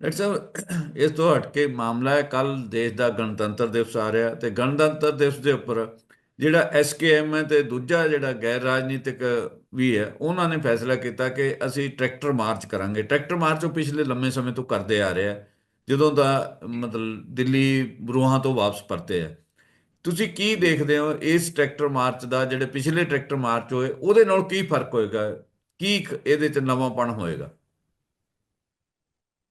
Doctor ਸਾਹਿਬ ਇਸ ਤੋਂ ਹਟ ਕੇ ਮਾਮਲਾ ਹੈ ਕੱਲ ਦੇਸ਼ ਦਾ ਗਣਤੰਤਰ ਦਿਵਸ ਆ ਰਿਹਾ ਤੇ ਗਣਤੰਤਰ ਦਿਵਸ ਦੇ ਉੱਪਰ ਜਿਹੜਾ ਐਸਕੇਐਮ ਹੈ ਤੇ ਦੂਜਾ ਜਿਹੜਾ ਗੈਰ ਰਾਜਨੀਤਿਕ ਵੀ ਹੈ, ਉਹਨਾਂ ਨੇ ਫੈਸਲਾ ਕੀਤਾ ਕਿ ਅਸੀਂ ਟਰੈਕਟਰ ਮਾਰਚ ਕਰਾਂਗੇ। ਟਰੈਕਟਰ ਮਾਰਚ ਉਹ ਪਿਛਲੇ ਲੰਮੇ ਸਮੇਂ ਤੋਂ ਕਰਦੇ ਆ ਰਹੇ ਆ ਜਦੋਂ ਦਾ ਮਤਲਬ ਦਿੱਲੀ ਬਰੂਹਾਂ ਤੋਂ ਵਾਪਸ ਪਰਤੇ ਆ। ਤੁਸੀਂ ਕੀ ਦੇਖਦੇ ਹੋ ਇਸ ਟਰੈਕਟਰ ਮਾਰਚ ਦਾ, ਜਿਹੜੇ ਪਿਛਲੇ ਟਰੈਕਟਰ ਮਾਰਚ ਹੋਏ, ਉਹਦੇ ਨਾਲ ਕੀ ਫ਼ਰਕ ਹੋਏਗਾ? ਕੀ ਇਹਦੇ ਚ ਨਵਾਂਪਣ ਹੋਏਗਾ?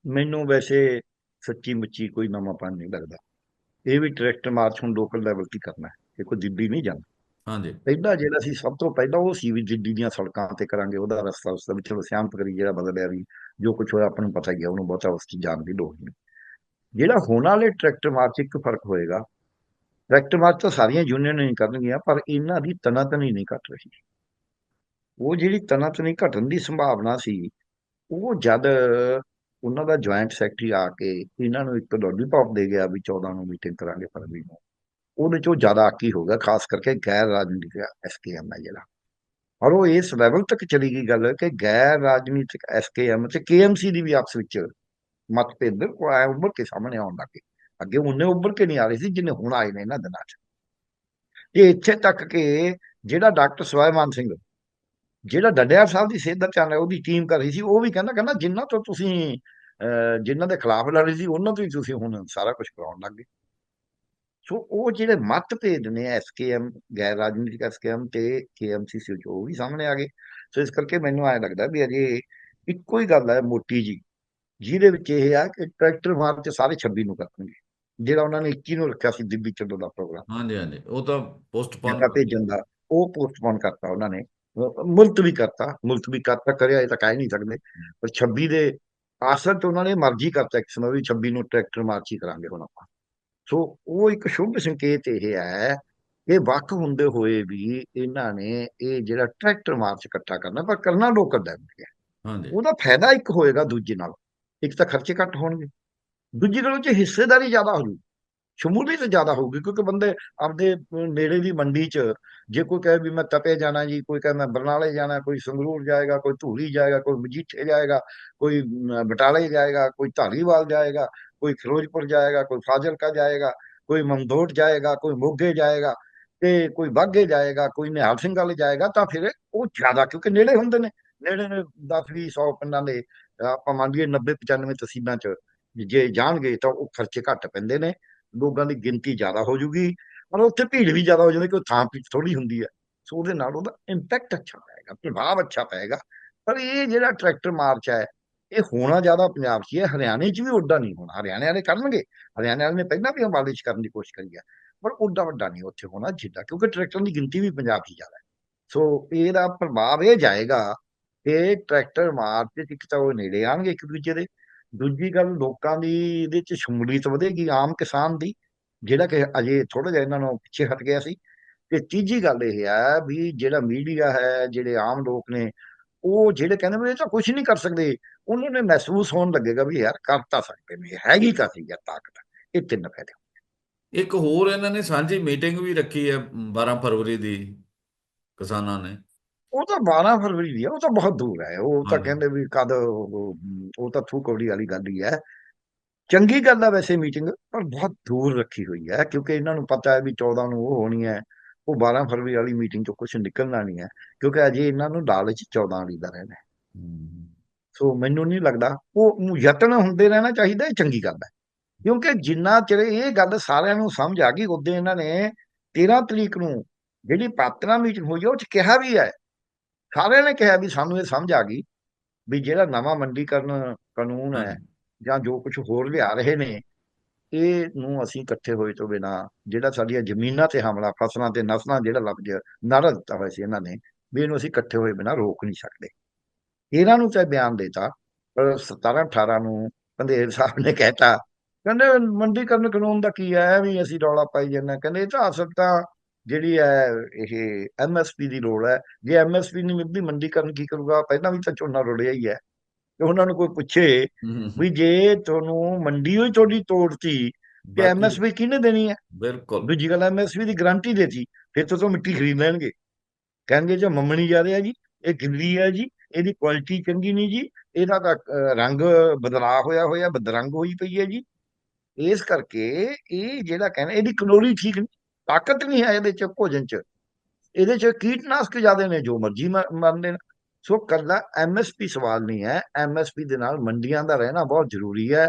ਮੈਨੂੰ ਵੈਸੇ ਸੱਚੀ ਮੁੱਚੀ ਕੋਈ ਨਵਾਂਪਨ ਨਹੀਂ ਲੱਗਦਾ। ਇਹ ਵੀ ਟਰੈਕਟਰ ਮਾਰਚ ਹੁਣ ਲੋਕਲ ਲੈਵਲ ਤੇ ਕਰਨਾ ਹੈ। ਇਹ ਕੋਈ ਦਿੱਲੀ ਨਹੀਂ ਜਾਣਾ। ਹਾਂਜੀ। ਪਹਿਲਾਂ ਜਿਹੜਾ ਸੀ ਸਭ ਤੋਂ ਪਹਿਲਾਂ ਉਹ ਸੀ ਵੀ ਦਿੱਲੀ ਦੀਆਂ ਸੜਕਾਂ ਤੇ ਕਰਾਂਗੇ ਉਹਦਾ ਰਸਤਾ ਉਸ ਦਾ ਵੀ ਚਲੋ ਸਿਆਮ ਕਰੀ ਜਿਹੜਾ ਬਦਲਿਆ ਵੀ ਜੋ ਕੁਝ ਹੋਇਆ ਆਪਾਂ ਨੂੰ ਪਤਾ ਹੀ ਹੈ ਉਹਨੂੰ ਬਹੁਤਾ ਉਸ ਚ ਜਾਣ ਦੀ ਲੋੜ ਨਹੀਂ। ਜਿਹੜਾ ਹੁਣ ਵਾਲੇ ਟਰੈਕਟਰ ਮਾਰਚ ਇੱਕ ਫ਼ਰਕ ਹੋਏਗਾ ਟਰੈਕਟਰ ਮਾਰਚ ਤਾਂ ਸਾਰੀਆਂ ਯੂਨੀਅਨ ਨਹੀਂ ਕਰਨਗੀਆਂ ਪਰ ਇਹਨਾਂ ਦੀ ਤਨਾਤਨੀ ਨਹੀਂ ਘਟ ਰਹੀ। ਉਹ ਜਿਹੜੀ ਤਨਾਤਨੀ ਘਟਣ ਦੀ ਸੰਭਾਵਨਾ ਸੀ ਉਹ ਜਦ ਉਹਨਾਂ ਦਾ ਜੁਆਇੰਟ ਸੈਕਟਰੀ ਆ ਕੇ ਇਹਨਾਂ ਨੂੰ ਇੱਕ ਲੋਲੀਪੌਪ ਦੇ ਗਿਆ ਵੀ 14 ਨੂੰ ਮੀਟਿੰਗ ਕਰਾਂਗੇ ਫਰਵਰੀ ਨੂੰ। ਉਹਦੇ ਚੋਂ ਜ਼ਿਆਦਾ ਆਕੀ ਹੋ ਗਿਆ, ਖਾਸ ਕਰਕੇ ਗੈਰ ਰਾਜਨੀਤਿਕ ਐਸਕੇਐਮ ਹੈ ਜਿਹੜਾ ਔਰ ਉਹ ਇਸ ਲੈਵਲ ਤੱਕ ਚਲੀ ਗਈ ਗੱਲ ਕਿ ਗੈਰ ਰਾਜਨੀਤਿਕ ਐਸਕੇਐਮ ਤੇ ਕੇਐਮਸੀ ਦੀ ਵੀ ਆਪਸ ਵਿੱਚ ਮਤਭੇਦ ਕੋ ਆਇਆ ਉੱਭਰ ਕੇ ਸਾਹਮਣੇ ਆਉਣ ਲੱਗੇ ਅੱਗੇ ਉਹਨੇ ਉੱਭਰ ਕੇ ਨਹੀਂ ਆ ਰਹੀ ਸੀ, ਜਿੰਨੇ ਹੁਣ ਆਏ ਨੇ ਇਹਨਾਂ ਦਿਨਾਂ 'ਚ। ਇਹ ਇੱਥੇ ਤੱਕ ਕਿ ਜਿਹੜਾ ਡਾਕਟਰ ਸਵਾਇਮਾਨ ਸਿੰਘ ਜਿਹੜਾ ਡੱਡਿਆ ਸਾਹਿਬ ਦੀ ਸਿਹਤ ਦਾ ਹੈ ਉਹਦੀ ਟੀਮ ਕਰ ਰਹੀ ਸੀ ਉਹ ਵੀ ਕਹਿੰਦਾ ਕਹਿੰਦਾ ਜਿੰਨਾ ਤੋਂ ਤੁਸੀਂ ਜਿਨ੍ਹਾਂ ਦੇ ਖਿਲਾਫ ਲੜ ਰਹੀ ਸੀ ਉਹਨਾਂ ਤੋਂ ਹੀ ਤੁਸੀਂ ਹੁਣ ਸਾਰਾ ਕੁਝ ਕਰਾਉਣ ਲੱਗ ਗਏ। ਸੋ ਉਹ ਜਿਹੜੇ ਮਤਭੇਦ ਨੇ ਐਸਕੇਐਮ ਗੈਰ ਰਾਜਨੀਤਿਕ ਐਸਕੇਐਮ ਤੇ ਕੇਐਮਸੀ ਸੀ ਉਹ ਵੀ ਸਾਹਮਣੇ ਆ ਗਏ। ਸੋ ਇਸ ਕਰਕੇ ਮੈਨੂੰ ਐਂ ਲੱਗਦਾ ਵੀ ਅਜੇ ਇੱਕੋ ਹੀ ਗੱਲ ਹੈ ਮੋਟੀ ਜੀ ਜਿਹਦੇ ਵਿੱਚ ਇਹ ਆ ਕਿ ਟਰੈਕਟਰ ਮਾਰਚ ਸਾਰੇ 26 ਨੂੰ ਕਰਨਗੇ ਜਿਹੜਾ ਉਹਨਾਂ ਨੇ 21 ਨੂੰ ਰੱਖਿਆ ਸੀ ਦਿੱਲੀ ਚੱਲੋ ਦਾ ਪ੍ਰੋਗਰਾਮ। ਹਾਂਜੀ ਹਾਂਜੀ ਉਹ ਤਾਂ ਪੋਸਟਪੋਨ ਜਗ੍ਹਾ ਭੇਜਣ ਦਾ ਉਹ ਪੋਸਟਪੋਨ ਕਰਤਾ ਉਹਨਾਂ ਨੇ। ਮੁਲਤਵੀ ਕਰਤਾ ਮੁਲਤਵੀ ਕਰਤਾ ਕਰਿਆ ਇਹ ਤਾਂ ਕਹਿ ਨਹੀਂ ਸਕਦੇ। ਪਰ 26 ਦੇ ਆਸਰ ਤੋਂ ਉਹਨਾਂ ਨੇ ਮਰਜ਼ੀ ਕਰਤਾ ਇੱਕ ਸਮੇਂ ਵੀ 26 ਨੂੰ ਟਰੈਕਟਰ ਮਾਰਚ ਕਰਾਂਗੇ ਹੁਣ ਆਪਾਂ। ਸੋ ਉਹ ਇੱਕ ਸ਼ੁਭ ਸੰਕੇਤ ਇਹ ਹੈ ਕਿ ਵੱਖ ਹੁੰਦੇ ਹੋਏ ਵੀ ਇਹਨਾਂ ਨੇ ਇਹ ਜਿਹੜਾ ਟਰੈਕਟਰ ਮਾਰਚ ਇਕੱਠਾ ਕਰਨਾ ਪਰ ਕਰਨਾ ਲੋਕਲ ਦਾ ਹੈ। ਹਾਂਜੀ। ਉਹਦਾ ਫਾਇਦਾ ਇੱਕ ਹੋਏਗਾ ਦੂਜੇ ਨਾਲ। ਇੱਕ ਤਾਂ ਖਰਚੇ ਘੱਟ ਹੋਣਗੇ। ਦੂਜੀ ਗੱਲ ਉਹ 'ਚ ਹਿੱਸੇਦਾਰੀ ਜ਼ਿਆਦਾ ਹੋ ਜੂ ਸ਼ਮੂਲੀਅਤ ਜ਼ਿਆਦਾ ਹੋਊਗੀ, ਕਿਉਂਕਿ ਬੰਦੇ ਆਪਦੇ ਨੇੜੇ ਦੀ ਮੰਡੀ 'ਚ ਜੇ ਕੋਈ ਕਹੇ ਵੀ ਮੈਂ ਤਪੇ ਜਾਣਾ ਜੀ, ਕੋਈ ਕਹੇ ਮੈਂ ਬਰਨਾਲੇ ਜਾਣਾ, ਕੋਈ ਸੰਗਰੂਰ ਜਾਏਗਾ, ਕੋਈ ਧੂਰੀ ਜਾਏਗਾ, ਕੋਈ ਮਜੀਠੇ ਜਾਏਗਾ, ਕੋਈ ਬਟਾਲੇ ਜਾਏਗਾ, ਕੋਈ ਧਾਲੀਵਾਲ ਜਾਏਗਾ, ਕੋਈ ਫਿਰੋਜ਼ਪੁਰ ਜਾਏਗਾ, ਕੋਈ ਫਾਜ਼ਿਲਕਾ ਜਾਏਗਾ, ਕੋਈ ਮਮਦੋਟ ਜਾਏਗਾ, ਕੋਈ ਮੋਗੇ ਜਾਏਗਾ ਤੇ ਕੋਈ ਬਾਗੇ ਜਾਏਗਾ, ਕੋਈ ਨਿਹਾਲ ਸਿੰਘ ਵਾਲੇ ਜਾਏਗਾ, ਤਾਂ ਫਿਰ ਉਹ ਜ਼ਿਆਦਾ ਕਿਉਂਕਿ ਨੇੜੇ ਹੁੰਦੇ ਨੇ, ਨੇੜੇ ਨੇ 10 20 100 ਪਿੰਡਾਂ ਦੇ, ਆਪਾਂ ਮੰਨ ਲਈਏ 90 95 ਤਸੀਲਾਂ 'ਚ ਜੇ ਜਾਣਗੇ ਤਾਂ ਉਹ ਖਰਚੇ ਘੱਟ ਪੈਂਦੇ ਨੇ। ਲੋਕਾਂ ਦੀ ਗਿਣਤੀ ਜ਼ਿਆਦਾ ਹੋ ਜੂਗੀ, ਪਰ ਉੱਥੇ ਭੀੜ ਵੀ ਜ਼ਿਆਦਾ ਹੋ ਜਾਂਦੀ, ਕੋਈ ਥਾਂ ਥੋੜੀ ਹੁੰਦੀ ਹੈ। ਸੋ ਉਹਦੇ ਨਾਲ ਉਹਦਾ ਇੰਪੈਕਟ ਅੱਛਾ ਪਏਗਾ, ਪ੍ਰਭਾਵ ਅੱਛਾ ਪਏਗਾ। ਪਰ ਇਹ ਜਿਹੜਾ ਟਰੈਕਟਰ ਮਾਰਚ ਹੈ, ਇਹ ਹੋਣਾ ਜ਼ਿਆਦਾ ਪੰਜਾਬ 'ਚ ਹੈ ਹਰਿਆਣੇ 'ਚ ਵੀ ਉੱਡਾ ਨਹੀਂ ਹੋਣਾ। ਹਰਿਆਣੇ ਵਾਲੇ ਕਰਨਗੇ, ਹਰਿਆਣੇ ਵਾਲੇ ਨੇ ਪਹਿਲਾਂ ਵੀ ਅੰਬਾਲੇ 'ਚ ਕਰਨ ਦੀ ਕੋਸ਼ਿਸ਼ ਕਰੀ ਹੈ, ਪਰ ਉੱਡਾ ਵੱਡਾ ਨਹੀਂ ਉੱਥੇ ਹੋਣਾ ਜਿੱਦਾਂ, ਕਿਉਂਕਿ ਟਰੈਕਟਰਾਂ ਦੀ ਗਿਣਤੀ ਵੀ ਪੰਜਾਬ 'ਚ ਜ਼ਿਆਦਾ ਹੈ। ਸੋ ਇਹਦਾ ਪ੍ਰਭਾਵ ਇਹ ਜਾਏਗਾ ਕਿ ਟਰੈਕਟਰ ਮਾਰਚ 'ਚ ਇੱਕ ਤਾਂ ਉਹ ਨੇੜੇ ਆਣਗੇ ਇੱਕ ਦੂਜੇ ਦੇ ਦੂਜੀ ਗੱਲ ਲੋਕਾਂ ਦੀ, ਇਹਦੇ 'ਚ ਸ਼ਮੂਲੀਅਤ ਵਧੇਗੀ, ਆਮ ਕਿਸਾਨ ਦੀ, ਜਿਹੜਾ ਕਿ ਅਜੇ ਥੋੜਾ ਜਿਹਾ ਇਹਨਾਂ ਨੂੰ ਪਿੱਛੇ ਹਟ ਗਿਆ ਸੀ। ਤੇ ਤੀਜੀ ਗੱਲ ਇਹ ਹੈ ਵੀ ਜਿਹੜਾ ਮੀਡੀਆ ਹੈ, ਜਿਹੜੇ ਆਮ ਲੋਕ ਨੇ, ਉਹ ਜਿਹੜੇ ਕਹਿੰਦੇ ਵੀ ਇਹ ਤਾਂ ਕੁਝ ਨਹੀਂ ਕਰ ਸਕਦੇ, ਉਹਨਾਂ ਨੇ ਮਹਿਸੂਸ ਹੋਣ ਲੱਗੇਗਾ ਵੀ ਯਾਰ ਕਰ ਤਾਂ ਸਕਦੇ ਨੇ, ਹੈਗੀ ਕਾਫੀ ਹੈ ਤਾਕਤ, ਇਹ ਤਿੰਨ ਫਾਇਦੇ। ਇੱਕ ਹੋਰ ਇਹਨਾਂ ਨੇ ਸਾਂਝੀ ਮੀਟਿੰਗ ਵੀ ਰੱਖੀ ਹੈ 12 ਫਰਵਰੀ ਦੀ ਕਿਸਾਨਾਂ ਨੇ। ਉਹ ਤਾਂ 12 ਫਰਵਰੀ ਦੀ ਹੈ ਉਹ ਤਾਂ ਬਹੁਤ ਦੂਰ ਹੈ। ਉਹ ਤਾਂ। ਕਹਿੰਦੇ ਵੀ ਕਦ ਉਹ ਤਾਂ ਥੂ ਕੌੜੀ ਵਾਲੀ ਗੱਲ ਹੀ ਹੈ। ਚੰਗੀ ਗੱਲ ਹੈ ਵੈਸੇ ਮੀਟਿੰਗ ਪਰ ਬਹੁਤ ਦੂਰ ਰੱਖੀ ਹੋਈ ਹੈ ਕਿਉਂਕਿ ਇਹਨਾਂ ਨੂੰ ਪਤਾ ਹੈ ਵੀ 14 ਨੂੰ ਉਹ ਹੋਣੀ ਹੈ। ਉਹ 12 ਫਰਵਰੀ ਵਾਲੀ ਮੀਟਿੰਗ ਤੋਂ ਕੁਝ ਨਿਕਲਣਾ ਨਹੀਂ ਹੈ ਕਿਉਂਕਿ ਅਜੇ ਇਹਨਾਂ ਨੂੰ ਲਾਲਚ 14 ਵਾਲੀ ਦਾ ਰਹਿਣਾ ਸੋ ਮੈਨੂੰ ਨਹੀਂ ਲੱਗਦਾ ਉਹ ਯਤਨ ਹੁੰਦੇ ਰਹਿਣਾ ਚਾਹੀਦਾ ਇਹ ਚੰਗੀ ਗੱਲ ਹੈ। ਕਿਉਂਕਿ ਜਿੰਨਾ ਚਿਰ ਇਹ ਗੱਲ ਸਾਰਿਆਂ ਨੂੰ ਸਮਝ ਆ ਗਈ ਉਦੋਂ ਇਹਨਾਂ ਨੇ 13 ਤਰੀਕ ਨੂੰ ਜਿਹੜੀ ਪਾਤਰਾ ਮੀਟਿੰਗ ਹੋਈ ਉਹ ਚ ਕਿਹਾ ਵੀ ਹੈ ਸਾਰਿਆਂ ਨੇ ਕਿਹਾ ਵੀ ਸਾਨੂੰ ਇਹ ਸਮਝ ਆ ਗਈ ਵੀ ਜਿਹੜਾ ਨਵਾਂ ਮੰਡੀਕਰਨ ਕਾਨੂੰਨ ਹੈ। ਜਾਂ ਜੋ ਕੁਝ ਹੋਰ ਲਿਆ ਰਹੇ ਨੇ ਇਹ ਨੂੰ ਅਸੀਂ ਇਕੱਠੇ ਹੋਏ ਤੋਂ ਬਿਨਾ ਜਿਹੜਾ ਸਾਡੀਆਂ ਜ਼ਮੀਨਾਂ ਤੇ ਹਮਲਾ ਫਸਲਾਂ ਤੇ ਨਸਲਾਂ ਜਿਹੜਾ ਲਫ਼ਜ਼ ਨਾਰਾ ਦਿੱਤਾ ਹੋਇਆ ਸੀ ਇਹਨਾਂ ਨੇ ਵੀ ਇਹਨੂੰ ਅਸੀਂ ਇਕੱਠੇ ਹੋਏ ਬਿਨਾ ਰੋਕ ਨਹੀਂ ਸਕਦੇ ਇਹਨਾਂ ਨੂੰ ਤਾਂ ਬਿਆਨ ਦੇਤਾ ਪਰ 17 18 ਨੂੰ ਪੰਧੇਰ ਸਾਹਿਬ ਨੇ ਕਹਿਤਾ ਕਹਿੰਦੇ ਮੰਡੀਕਰਨ ਕਾਨੂੰਨ ਦਾ ਕੀ ਹੈ ਵੀ ਅਸੀਂ ਰੌਲਾ ਪਾਈ ਜਾਂਦੇ ਹਾਂ। ਕਹਿੰਦੇ ਇਹ ਤਾਂ ਅਸਲ ਤਾਂ ਜਿਹੜੀ ਹੈ ਇਹ ਐਮਐਸਪੀ ਦੀ ਲੋੜ ਹੈ। ਜੇ ਐਮਐਸਪੀ ਨਹੀਂ ਮਿਲਦੀ ਮੰਡੀਕਰਨ ਕੀ ਕਰੂਗਾ? ਪਹਿਲਾਂ ਵੀ ਤਾਂ ਝੋਨਾ ਰੁੜਿਆ ਹੀ ਹੈ। ਤੇ ਉਹਨਾਂ ਨੂੰ ਕੋਈ ਪੁੱਛੇ ਵੀ ਜੇ ਤੁਹਾਨੂੰ ਮੰਡੀ ਹੋਈ ਤੁਹਾਡੀ ਤੋੜਤੀ ਤੇ ਐਮਐਸਪੀ ਕਿਹਨੇ ਦੇਣੀ ਹੈ? ਬਿਲਕੁਲ। ਦੂਜੀ ਗੱਲ ਐਮਐਸਪੀ ਦੀ ਗਾਰੰਟੀ ਦੇਤੀ ਫਿਰ ਤੋਂ ਤੋਂ ਮਿੱਟੀ ਖਰੀਦ ਲੈਣਗੇ। ਕਹਿਣਗੇ ਜੇ ਮੰਮਣੀ ਜਾ ਰਿਹਾ ਜੀ ਇਹ ਗਿੱਲੀ ਹੈ ਜੀ ਇਹਦੀ ਕੁਆਲਿਟੀ ਚੰਗੀ ਨਹੀਂ ਜੀ ਇਹਦਾ ਤਾਂ ਰੰਗ ਬਦਲਾ ਹੋਇਆ ਹੋਇਆ ਬਦਰੰਗ ਹੋਈ ਪਈ ਹੈ ਜੀ। ਇਸ ਕਰਕੇ ਇਹ ਜਿਹੜਾ ਕਹਿੰਦੇ ਇਹਦੀ ਕਲੋਰੀ ਠੀਕ ਨਹੀਂ। ਤਾਕਤ ਨਹੀਂ ਹੈ ਇਹਦੇ ਚ ਭੋਜਨ ਚ। ਇਹਦੇ ਚ ਕੀਟਨਾਸ਼ਕ ਜ਼ਿਆਦੇ ਨੇ, ਜੋ ਮਰਜ਼ੀ ਮੰਨਦੇ ਨੇ। ਸੋ ਕੱਲਾ ਐਮਐਸਪੀ ਸਵਾਲ ਨਹੀਂ ਹੈ। ਐਮਐਸਪੀ ਦੇ ਨਾਲ ਮੰਡੀਆਂ ਦਾ ਰਹਿਣਾ ਬਹੁਤ ਜ਼ਰੂਰੀ ਹੈ।